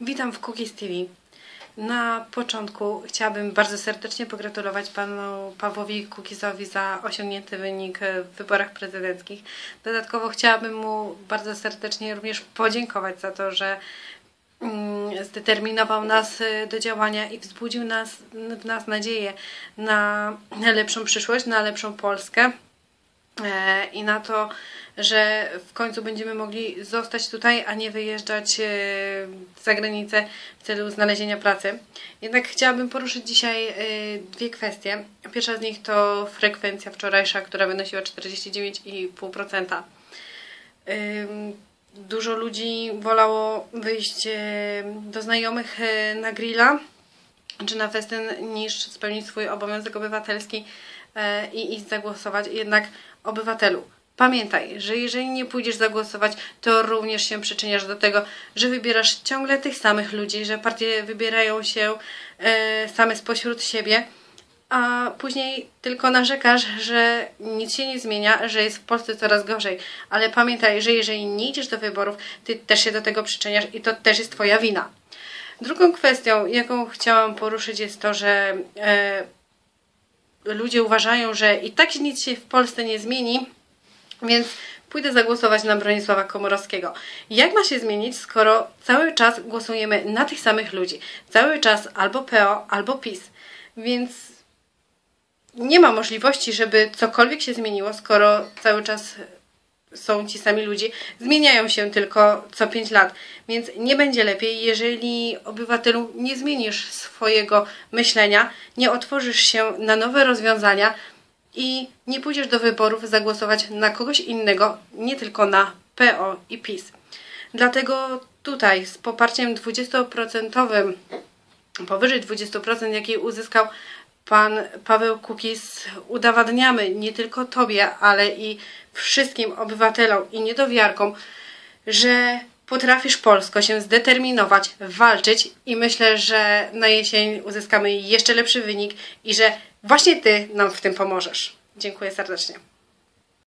Witam w Cookies TV. Na początku chciałabym bardzo serdecznie pogratulować panu Pawłowi Kukizowi za osiągnięty wynik w wyborach prezydenckich. Dodatkowo chciałabym mu bardzo serdecznie również podziękować za to, że mm, zdeterminował nas y, do działania i wzbudził nas, w nas nadzieję na lepszą przyszłość, na lepszą Polskę. E, i na to, że w końcu będziemy mogli zostać tutaj, a nie wyjeżdżać e, za granicę w celu znalezienia pracy. Jednak chciałabym poruszyć dzisiaj e, dwie kwestie. Pierwsza z nich to frekwencja wczorajsza, która wynosiła 49,5%. Dużo ludzi wolało wyjść do znajomych na grilla czy na festyn niż spełnić swój obowiązek obywatelski i iść zagłosować. Jednak obywatelu, pamiętaj, że jeżeli nie pójdziesz zagłosować, to również się przyczyniasz do tego, że wybierasz ciągle tych samych ludzi, że partie wybierają się e, same spośród siebie, a później tylko narzekasz, że nic się nie zmienia, że jest w Polsce coraz gorzej. Ale pamiętaj, że jeżeli nie idziesz do wyborów, ty też się do tego przyczyniasz i to też jest twoja wina. Drugą kwestią, jaką chciałam poruszyć, jest to, że e, ludzie uważają, że i tak nic się w Polsce nie zmieni, więc pójdę zagłosować na Bronisława Komorowskiego. Jak ma się zmienić, skoro cały czas głosujemy na tych samych ludzi? Cały czas albo PO, albo PiS. Więc nie ma możliwości, żeby cokolwiek się zmieniło, skoro cały czas są ci sami ludzie, zmieniają się tylko co 5 lat, więc nie będzie lepiej, jeżeli obywatelu nie zmienisz swojego myślenia, nie otworzysz się na nowe rozwiązania i nie pójdziesz do wyborów zagłosować na kogoś innego, nie tylko na PO i PiS. Dlatego tutaj z poparciem 20%, powyżej 20%, jaki uzyskał pan Paweł Kukiz udowadniamy nie tylko Tobie, ale i wszystkim obywatelom i niedowiarkom, że potrafisz Polsko się zdeterminować, walczyć i myślę, że na jesień uzyskamy jeszcze lepszy wynik i że właśnie Ty nam w tym pomożesz. Dziękuję serdecznie.